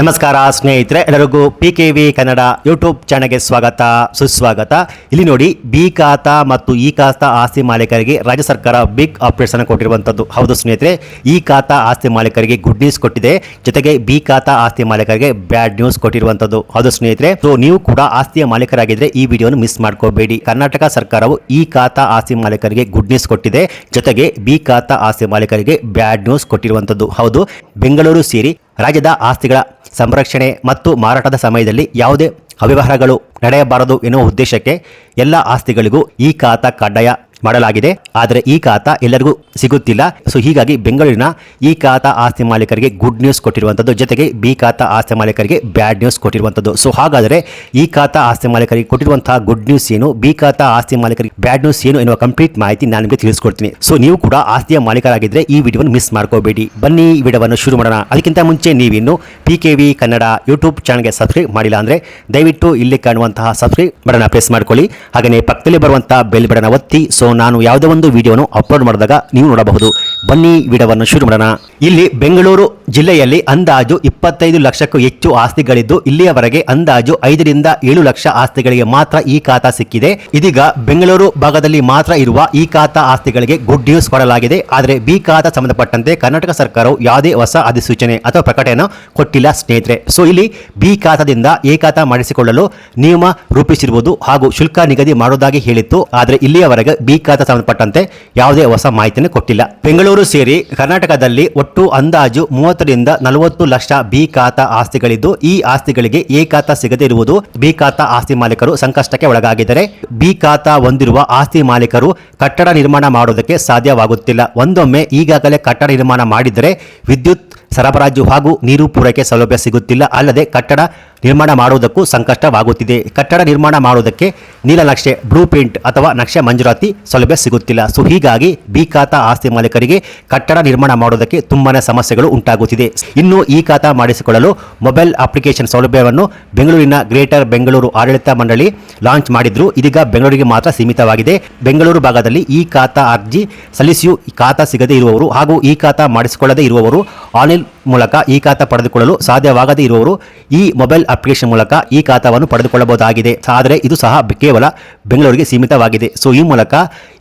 ನಮಸ್ಕಾರ, ಸ್ನೇಹಿತರೆ. ಎಲ್ಲರಿಗೂ P K V Kannada YouTube ಚಾನಲ್ಗೆ ಸ್ವಾಗತ, ಸುಸ್ವಾಗತ. ಇಲ್ಲಿ ನೋಡಿ ಬಿ ಖಾತಾ ಮತ್ತು ಇ ಖಾತಾ ಆಸ್ತಿ ಮಾಲೀಕರಿಗೆ ರಾಜ್ಯ ಸರ್ಕಾರ ಬಿಗ್ ಅಪ್ಡೇಟ್ಸ್ ಕೊಟ್ಟಿರುವಂಥದ್ದು ಹೌದು ಸ್ನೇಹಿತರೆ ಈ ಖಾತಾ ಆಸ್ತಿ ಮಾಲೀಕರಿಗೆ ಗುಡ್ ನ್ಯೂಸ್ ಕೊಟ್ಟಿದೆ. ಜೊತೆಗೆ ಬಿ ಖಾತಾ ಆಸ್ತಿ ಮಾಲೀಕರಿಗೆ ಬ್ಯಾಡ್ ನ್ಯೂಸ್ ಕೊಟ್ಟಿರುವಂಥದ್ದು ಹೌದು ಸ್ನೇಹಿತರೆ ಸೊ ನೀವು ಕೂಡ ಆಸ್ತಿಯ ಮಾಲೀಕರಾಗಿದ್ದರೆ ಈ ವಿಡಿಯೋನ ಮಿಸ್ ಮಾಡ್ಕೋಬೇಡಿ. ಕರ್ನಾಟಕ ಸರ್ಕಾರವು ಈ ಖಾತಾ ಆಸ್ತಿ ಮಾಲೀಕರಿಗೆ ಗುಡ್ ನ್ಯೂಸ್ ಕೊಟ್ಟಿದೆ. ಜೊತೆಗೆ ಬಿ ಖಾತಾ ಆಸ್ತಿ ಮಾಲೀಕರಿಗೆ ಬ್ಯಾಡ್ ನ್ಯೂಸ್ ಕೊಟ್ಟಿರುವಂಥದ್ದು ಹೌದು, ಬೆಂಗಳೂರು ಸೇರಿ ರಾಜ್ಯದ ಆಸ್ತಿಗಳ ಸಂರಕ್ಷಣೆ ಮತ್ತು ಮಾರಾಟದ ಸಮಯದಲ್ಲಿ ಯಾವುದೇ ಅವ್ಯವಹಾರಗಳು ನಡೆಯಬಾರದು ಎನ್ನುವ ಉದ್ದೇಶಕ್ಕೆ ಎಲ್ಲ ಆಸ್ತಿಗಳಿಗೂ ಈ ಖಾತಾ ಕಡ್ಡಾಯ ಮಾಡಲಾಗಿದೆ. ಆದರೆ ಈ ಖಾತ ಎಲ್ಲರಿಗೂ ಸಿಗುತ್ತಿಲ್ಲ. ಸೊ ಹೀಗಾಗಿ ಬೆಂಗಳೂರಿನ ಈ ಖಾತಾ ಆಸ್ತಿ ಮಾಲೀಕರಿಗೆ ಗುಡ್ ನ್ಯೂಸ್ ಕೊಟ್ಟಿರುವಂಥದ್ದು ಜೊತೆಗೆ ಬಿ ಖಾತ ಆಸ್ತಿ ಮಾಲೀಕರಿಗೆ ಬ್ಯಾಡ್ ನ್ಯೂಸ್ ಕೊಟ್ಟಿರುವಂಥದ್ದು ಸೊ ಹಾಗಾದರೆ ಈ ಖಾತಾ ಆಸ್ತಿ ಮಾಲೀಕರಿಗೆ ಕೊಟ್ಟಿರುವಂತಹ ಗುಡ್ ನ್ಯೂಸ್ ಏನು? ಬಿ ಖಾತಾ ಆಸ್ತಿ ಮಾಲೀಕರಿಗೆ ಬ್ಯಾಡ್ ನ್ಯೂಸ್ ಏನು ಎನ್ನುವ ಕಂಪ್ಲೀಟ್ ಮಾಹಿತಿ ನಾನು ನಿಮಗೆ ತಿಳಿಸ್ಕೊಡ್ತೀನಿ. ಸೊ ನೀವು ಕೂಡ ಆಸ್ತಿಯ ಮಾಲೀಕರಾಗಿದ್ದರೆ ಈ ವಿಡಿಯೋವನ್ನು ಮಿಸ್ ಮಾಡ್ಕೋಬೇಡಿ. ಬನ್ನಿ ಈ ವಿಡಿಯೋವನ್ನು ಶುರು ಮಾಡೋಣ. ಅದಕ್ಕಿಂತ ಮುಂಚೆ ನೀವಿನ್ನು P K V Kannada YouTube ಚಾನಲ್ಗೆ ಸಬ್ಸ್ಕ್ರೈಬ್ ಮಾಡಿಲ್ಲ ಅಂದರೆ ದಯವಿಟ್ಟು ಇಲ್ಲಿ ಕಾಣುವಂತಹ ಸಬ್ಸ್ಕ್ರೈಬ್ ಬಟನ್ ಪ್ರೆಸ್ ಮಾಡ್ಕೊಳ್ಳಿ. ಹಾಗೆಯೇ ಪಕ್ಕದಲ್ಲಿ ಬರುವಂತಹ ಬೆಲ್ ಬಟನ್ ಒತ್ತಿ. ಸೊ ನಾನು ಯಾವುದೇ ಒಂದು ವಿಡಿಯೋನು ಅಪ್ಲೋಡ್ ಮಾಡಿದಾಗ ನೀವು ನೋಡಬಹುದು. ಬನ್ನಿ ವಿಡವನ್ನು ಶುರು ಮಾಡೋಣ. ಇಲ್ಲಿ ಬೆಂಗಳೂರು ಜಿಲ್ಲೆಯಲ್ಲಿ ಅಂದಾಜು ಇಪ್ಪತ್ತೈದು ಲಕ್ಷಕ್ಕೂ ಹೆಚ್ಚು ಆಸ್ತಿಗಳಿದ್ದು, ಇಲ್ಲಿಯವರೆಗೆ ಅಂದಾಜು ಐದರಿಂದ ಏಳು ಲಕ್ಷ ಆಸ್ತಿಗಳಿಗೆ ಮಾತ್ರ ಈ ಖಾತಾ ಸಿಕ್ಕಿದೆ. ಇದೀಗ ಬೆಂಗಳೂರು ಭಾಗದಲ್ಲಿ ಮಾತ್ರ ಇರುವ ಈ ಖಾತಾ ಆಸ್ತಿಗಳಿಗೆ ಗುಡ್ ನ್ಯೂಸ್ ಕೊಡಲಾಗಿದೆ. ಆದರೆ ಬಿ ಖಾತಾ ಸಂಬಂಧಪಟ್ಟಂತೆ ಕರ್ನಾಟಕ ಸರ್ಕಾರವು ಯಾವುದೇ ಹೊಸ ಅಧಿಸೂಚನೆ ಅಥವಾ ಪ್ರಕಟಣೆಯನ್ನು ಕೊಟ್ಟಿಲ್ಲ ಸ್ನೇಹಿತರೆ. ಸೊ ಇಲ್ಲಿ ಬಿ ಖಾತಾದಿಂದ ಎ ಖಾತ ಮಾಡಿಸಿಕೊಳ್ಳಲು ನಿಯಮ ರೂಪಿಸಿರುವುದು ಹಾಗೂ ಶುಲ್ಕ ನಿಗದಿ ಮಾಡುವುದಾಗಿ ಹೇಳಿತ್ತು. ಆದರೆ ಇಲ್ಲಿಯವರೆಗೆ ಬಿ ಖಾತ ಸಂಬಂಧಪಟ್ಟಂತೆ ಯಾವುದೇ ಹೊಸ ಮಾಹಿತಿಯನ್ನು ಕೊಟ್ಟಿಲ್ಲ. ಬೆಂಗಳೂರು ಸೇರಿ ಕರ್ನಾಟಕದಲ್ಲಿ ಒಟ್ಟು ಅಂದಾಜು ಮೂವತ್ತರಿಂದ ನಲವತ್ತು ಲಕ್ಷ ಬಿ ಖಾತಾ ಆಸ್ತಿಗಳಿದ್ದು, ಈ ಆಸ್ತಿಗಳಿಗೆ ಎ ಖಾತಾ ಸಿಗದೇ ಇರುವುದು ಬಿ ಖಾತಾ ಆಸ್ತಿ ಮಾಲೀಕರು ಸಂಕಷ್ಟಕ್ಕೆ ಒಳಗಾಗಿದ್ದಾರೆ. ಬಿ ಖಾತಾ ಹೊಂದಿರುವ ಆಸ್ತಿ ಮಾಲೀಕರು ಕಟ್ಟಡ ನಿರ್ಮಾಣ ಮಾಡುವುದಕ್ಕೆ ಸಾಧ್ಯವಾಗುತ್ತಿಲ್ಲ. ಒಂದೊಮ್ಮೆ ಈಗಾಗಲೇ ಕಟ್ಟಡ ನಿರ್ಮಾಣ ಮಾಡಿದರೆ ವಿದ್ಯುತ್ ಸರಬರಾಜು ಹಾಗೂ ನೀರು ಪೂರೈಕೆ ಸೌಲಭ್ಯ ಸಿಗುತ್ತಿಲ್ಲ. ಅಲ್ಲದೆ ಕಟ್ಟಡ ನಿರ್ಮಾಣ ಮಾಡುವುದಕ್ಕೂ ಸಂಕಷ್ಟವಾಗುತ್ತಿದೆ. ಕಟ್ಟಡ ನಿರ್ಮಾಣ ಮಾಡುವುದಕ್ಕೆ ನೀಲನಕ್ಷೆ ಬ್ಲೂ ಪ್ರಿಂಟ್ ಅಥವಾ ನಕ್ಷೆ ಮಂಜೂರಾತಿ ಸೌಲಭ್ಯ ಸಿಗುತ್ತಿಲ್ಲ. ಸೊ, ಹೀಗಾಗಿ ಬಿ ಆಸ್ತಿ ಮಾಲೀಕರಿಗೆ ಕಟ್ಟಡ ನಿರ್ಮಾಣ ಮಾಡುವುದಕ್ಕೆ ತುಂಬಾ ಸಮಸ್ಯೆಗಳು ಉಂಟಾಗುತ್ತಿದೆ. ಇನ್ನು ಈ ಖಾತಾ ಮಾಡಿಸಿಕೊಳ್ಳಲು ಮೊಬೈಲ್ ಅಪ್ಲಿಕೇಶನ್ ಸೌಲಭ್ಯವನ್ನು ಬೆಂಗಳೂರಿನ ಗ್ರೇಟರ್ ಬೆಂಗಳೂರು ಆಡಳಿತ ಮಂಡಳಿ ಲಾಂಚ್ ಮಾಡಿದ್ರು. ಇದೀಗ ಬೆಂಗಳೂರಿಗೆ ಮಾತ್ರ ಸೀಮಿತವಾಗಿದೆ. ಬೆಂಗಳೂರು ಭಾಗದಲ್ಲಿ ಈ ಖಾತಾ ಅರ್ಜಿ ಸಲ್ಲಿಸಿಯೂ ಖಾತಾ ಸಿಗದೇ ಇರುವವರು ಹಾಗೂ ಈ ಖಾತಾ ಮಾಡಿಸಿಕೊಳ್ಳದೇ ಇರುವವರು ಆನ್ಲೈನ್ ಮೂಲಕ ಈ ಖಾತಾ ಪಡೆದುಕೊಳ್ಳಲು ಸಾಧ್ಯವಾಗದೇ ಇರುವವರು ಈ ಮೊಬೈಲ್ ಅಪ್ಲಿಕೇಶನ್ ಮೂಲಕ ಈ ಖಾತಾವನ್ನು ಪಡೆದುಕೊಳ್ಳಬಹುದಾಗಿದೆ. ಆದರೆ ಇದು ಸಹ ಕೇವಲ ಬೆಂಗಳೂರಿಗೆ ಸೀಮಿತವಾಗಿದೆ. ಸೊ, ಈ ಮೂಲಕ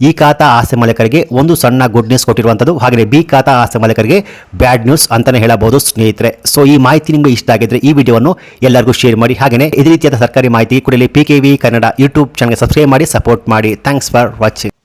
ಈ ಖಾತಾ ಆಸ್ತಿ ಮಾಲೀಕರಿಗೆ ಒಂದು ಸಣ್ಣ ಗುಡ್ ನ್ಯೂಸ್ ಕೊಟ್ಟಿರುವಂಥದ್ದು. ಹಾಗೆ ಬಿ ಖಾತಾ ಆಸ್ತಿ ಮಾಲೀಕರಿಗೆ ಬ್ಯಾಡ್ ನ್ಯೂಸ್ ಅಂತಲೇ ಹೇಳಬಹುದು ಸ್ನೇಹಿತರೆ. ಸೊ, ಈ ಮಾಹಿತಿ ನಿಮಗೆ ಇಷ್ಟ ಆಗಿದ್ರೆ ಈ ವಿಡಿಯೋವನ್ನು ಎಲ್ಲರಿಗೂ ಶೇರ್ ಮಾಡಿ. ಹಾಗೆಯೇ ಇದೇ ರೀತಿಯಾದ ಸರ್ಕಾರಿ ಮಾಹಿತಿ ಕೂಡಲೇ P K V Kannada YouTube ಚಾನಲ್ಗೆ ಸಬ್ಸ್ಕ್ರೈಬ್ ಮಾಡಿ ಸಪೋರ್ಟ್ ಮಾಡಿ. Thanks for watching